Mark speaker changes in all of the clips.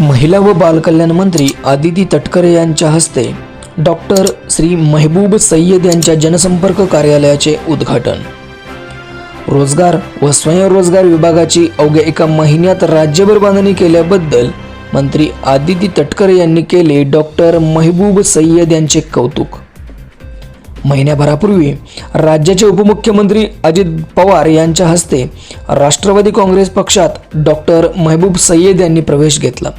Speaker 1: महिला व बालकल्याण मंत्री आदिती तटकरे यांच्या हस्ते डॉक्टर श्री महबूब सय्यद यांच्या जनसंपर्क कार्यालयाचे उद्घाटन. रोजगार व स्वयंरोजगार विभागाची अवघ्या एका महिन्यात राज्यभर बांधणी केल्याबद्दल मंत्री आदिती तटकरे यांनी केले डॉक्टर महबूब सय्यद यांचे कौतुक. महिन्याभरापूर्वी राज्याचे उपमुख्यमंत्री अजित पवार यांच्या हस्ते राष्ट्रवादी काँग्रेस पक्षात डॉक्टर महबूब सय्यद यांनी प्रवेश घेतला.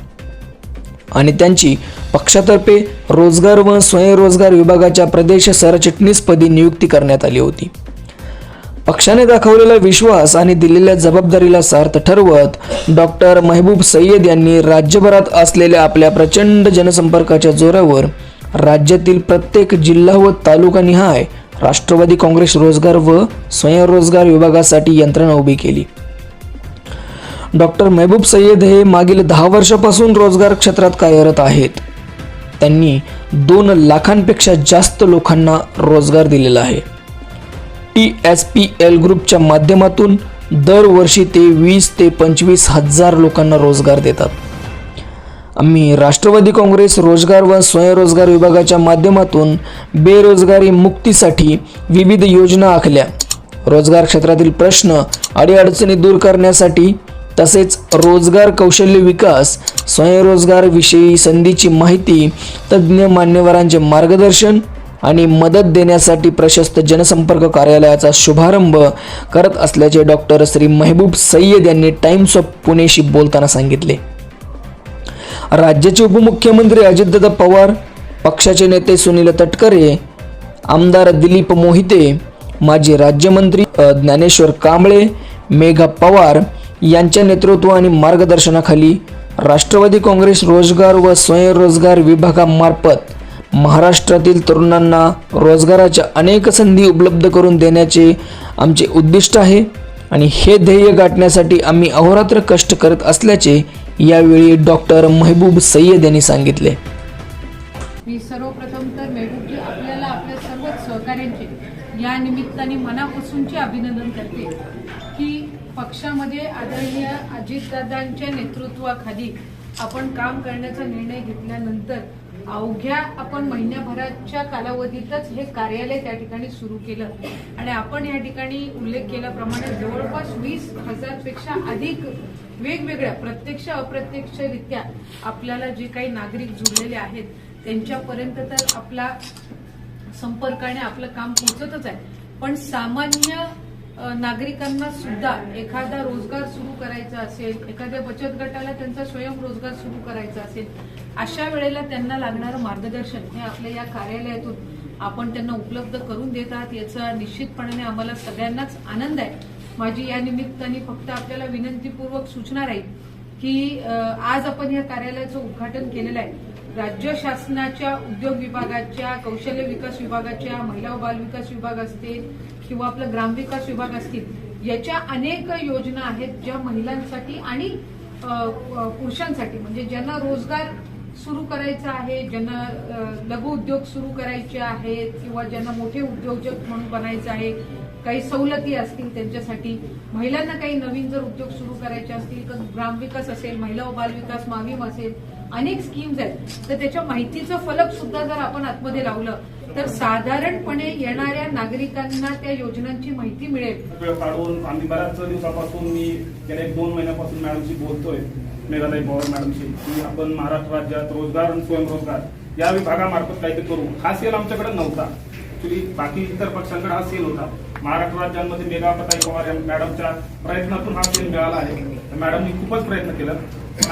Speaker 1: आणि त्यांची पक्षातर्फे रोजगार व स्वयंरोजगार विभागाच्या प्रदेश सरचिटणीसपदी नियुक्ती करण्यात आली होती. पक्षाने दाखवलेला विश्वास आणि दिलेल्या जबाबदारीला सार्थ ठरवत डॉक्टर महबूब सय्यद यांनी राज्यभरात असलेल्या आपल्या प्रचंड जनसंपर्काच्या जोरावर राज्यातील प्रत्येक जिल्हा व तालुका निहाय राष्ट्रवादी काँग्रेस रोजगार व स्वयंरोजगार विभागासाठी यंत्रणा उभी केली. डॉक्टर मेहबूब सय्यद हे मागील दहा वर्षापासून रोजगार क्षेत्रात कार्यरत आहेत. त्यांनी दोन लाखांपेक्षा जास्त लोकांना रोजगार दिलेला आहे. टी एस पी एल ग्रुपच्या माध्यमातून दरवर्षी ते वीस ते पंचवीस हजार लोकांना रोजगार देतात. आम्ही राष्ट्रवादी काँग्रेस रोजगार व स्वयंरोजगार विभागाच्या माध्यमातून बेरोजगारी मुक्तीसाठी विविध योजना आखल्या. रोजगार क्षेत्रातील प्रश्न अडीअडचणी दूर करण्यासाठी तसेच रोजगार कौशल्य विकास स्वयंरोजगारविषयी संधीची माहिती तज्ज्ञ मान्यवरांचे मार्गदर्शन आणि मदत देण्यासाठी प्रशस्त जनसंपर्क कार्यालयाचा शुभारंभ करत असल्याचे डॉक्टर श्री महबूब सय्यद यांनी टाइम्स ऑफ पुणेशी बोलताना सांगितले. राज्याचे उपमुख्यमंत्री अजितदादा पवार पक्षाचे नेते सुनील तटकरे आमदार दिलीप मोहिते माजी राज्यमंत्री ज्ञानेश्वर कांबळे मेघा पवार यांच्या नेतृत्व आणि मार्गदर्शनाखाली राष्ट्रवादी काँग्रेस रोजगार व स्वयंरोजगार विभागामार्फत महाराष्ट्रातील तरुणांना रोजगाराच्या अनेक संधी उपलब्ध करून देण्याचे आमचे उद्दिष्ट आहे. आणि हे ध्येय गाठण्यासाठी आम्ही अहोरात्र कष्ट करत असल्याचे यावेळी डॉक्टर महबूब सय्यद यांनी सांगितले.
Speaker 2: मी सर्वप्रथम तर मेहबूबजी आपल्याला आपल्या सर्वच सहकाऱ्यांचे या निमित्ताने मनापासूनचे अभिनंदन करते. पक्षामध्ये आदरणीय अजितदादांच्या नेतृत्वाखाली आपण काम करण्याचा निर्णय घेतल्यानंतर अवघ्या आपण महिन्याभराच्या कालावधीतच हे कार्यालय त्या ठिकाणी सुरू केलं. आणि आपण या ठिकाणी उल्लेख केल्याप्रमाणे जवळपास वीस हजारपेक्षा अधिक वेगवेगळ्या प्रत्यक्ष अप्रत्यक्षरित्या आपल्याला जे काही नागरिक जुळलेले आहेत त्यांच्यापर्यंत तर आपला संपर्काने आपलं काम पोहोचतच आहे. पण सामान्य नागरिकांना सुद्धा एखादा रोजगार सुरू करायचा असेल एखाद्या बचत गटाला त्यांचा स्वयंरोजगार सुरू करायचा असेल अशा वेळेला त्यांना लागणारं मार्गदर्शन हे आपल्या या कार्यालयातून आपण त्यांना उपलब्ध करून देत आहात याचा निश्चितपणाने आम्हाला सगळ्यांनाच आनंद आहे. माझी या निमित्ताने फक्त आपल्याला विनंतीपूर्वक सूचना राहील की आज आपण या कार्यालयाचं उद्घाटन केलेलं आहे. राज्य शासनाच्या उद्योग विभागाच्या कौशल्य विकास विभागाच्या महिला व विभाग असतील किंवा आपलं ग्रामविकास विभाग असतील याच्या अनेक योजना आहेत ज्या महिलांसाठी आणि पुरुषांसाठी. म्हणजे ज्यांना रोजगार सुरू करायचा आहे ज्यांना लघु उद्योग सुरू करायचे आहेत किंवा ज्यांना मोठे उद्योजक म्हणून बनायचं आहे काही सवलती असतील त्यांच्यासाठी. महिलांना काही नवीन जर उद्योग सुरू करायचे असतील तर ग्रामविकास असेल महिला व बाल विकास असेल अनेक स्कीम्स आहेत. तर त्याच्या माहितीचं फलक सुद्धा जर आपण आतमध्ये लावलं तर साधारणपणे येणाऱ्या नागरिकांना त्या योजनांची माहिती मिळेल.
Speaker 3: वेळ काढून आम्ही बऱ्याच दिवसापासून मी गेल्या एक दोन महिन्यापासून मॅडमशी बोलतोय मेघालय पवार मॅडमशी की आपण महाराष्ट्र राज्यात रोजगार आणि स्वयंरोजगार या विभागामार्फत काहीतरी करू. हा सेल आमच्याकडे नव्हता. ऍक्च्युली बाकी इतर पक्षांकडे हा सेल होता. महाराष्ट्र राज्यांमध्ये मेघापताई पवार या मॅडमच्या प्रयत्नातून हा सेल मिळाला आहे. मॅडमनी खूपच प्रयत्न केला.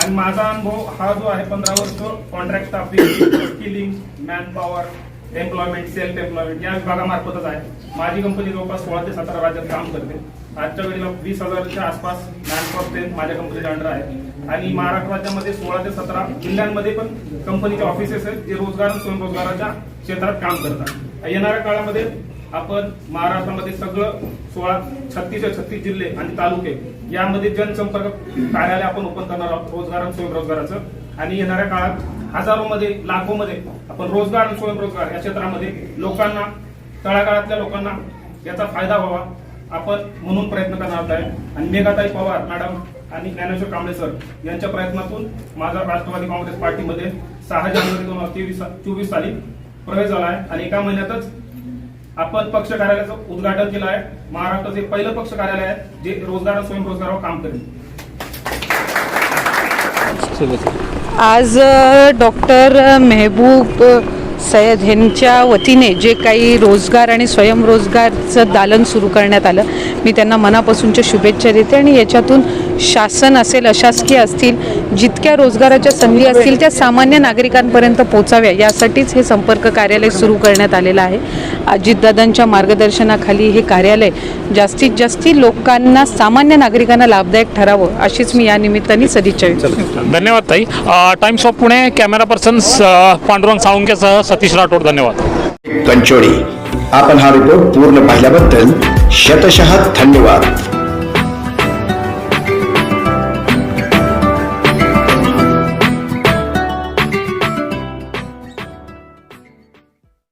Speaker 3: आणि माझा अनुभव हा जो आहे पंधरा वर्ष contract staffing skilling man power employment self employment या विभागामार्फतच आहे. माझी कंपनी जवळपास सोळा ते सतरा राज्यात काम करते. आजच्या वेळेला वीस हजारच्या आसपास मॅन स्ट्रेंथ माझ्या कंपनीच्या अंडर आहे. आणि महाराष्ट्र राज्यामध्ये सोळा ते सतरा जिल्ह्यांमध्ये पण कंपनीचे ऑफिसेस आहेत जे रोजगार स्वयंरोजगाराच्या क्षेत्रात काम करतात. येणाऱ्या काळामध्ये आपण महाराष्ट्रामध्ये सगळं सोळा छत्तीस छत्तीस जिल्हे आणि तालुके यामध्ये जनसंपर्क कार्यालय आपण ओपन करणार आहोत रोजगार आणि स्वयंरोजगाराचं. आणि येणाऱ्या काळात हजारोमध्ये लाखोमध्ये आपण रोजगार आणि स्वयंरोजगार या क्षेत्रामध्ये लोकांना तळागाळातल्या लोकांना याचा फायदा व्हावा आपण म्हणून प्रयत्न करणार आहे आणि मेघाताई पवार मॅडम आणि ज्ञानेश्वर कांबळे सर यांच्या प्रयत्नातून माझा राष्ट्रवादी काँग्रेस पार्टीमध्ये सहा जानेवारी दोन हजार तेवीस चोवीस साली प्रवेश झाला आहे आणि एका महिन्यातच आपण पक्ष कार्यालयाचं उद्घाटन केलं आहे. महाराष्ट्राचे पहिलं पक्ष कार्यालय आहे जे रोजगार स्वयंरोजगारावर काम करेल.
Speaker 2: आज डॉक्टर मेहबूब सय्यद यांच्या वतीने जे काही रोजगार आणि स्वयंरोजगारचं दालन सुरू करण्यात आलं मी त्यांना मनापासूनच्या शुभेच्छा देते आणि याच्यातून शासन असेल अशासकीय असतील जितक्या रोजगाराच्या संधी असतील त्या सामान्य नागरिकांपर्यंत पोचाव्या यासाठीच हे संपर्क कार्यालय सुरू करण्यात आलेलं आहे. अजितदादांच्या मार्गदर्शनाखाली हे कार्यालय जास्तीत जास्त लोकांना सामान्य नागरिकांना लाभदायक ठरावं अशीच मी या निमित्ताने सदिच्छा व्यक्त करते.
Speaker 4: धन्यवाद ताई. Times of Pune camera person Pandurang साळुंकेसह Satish Rathod धन्यवाद.
Speaker 5: कंचोळी. आपण हा रिपोर्ट पूर्ण पाहिल्याबद्दल शतशः धन्यवाद.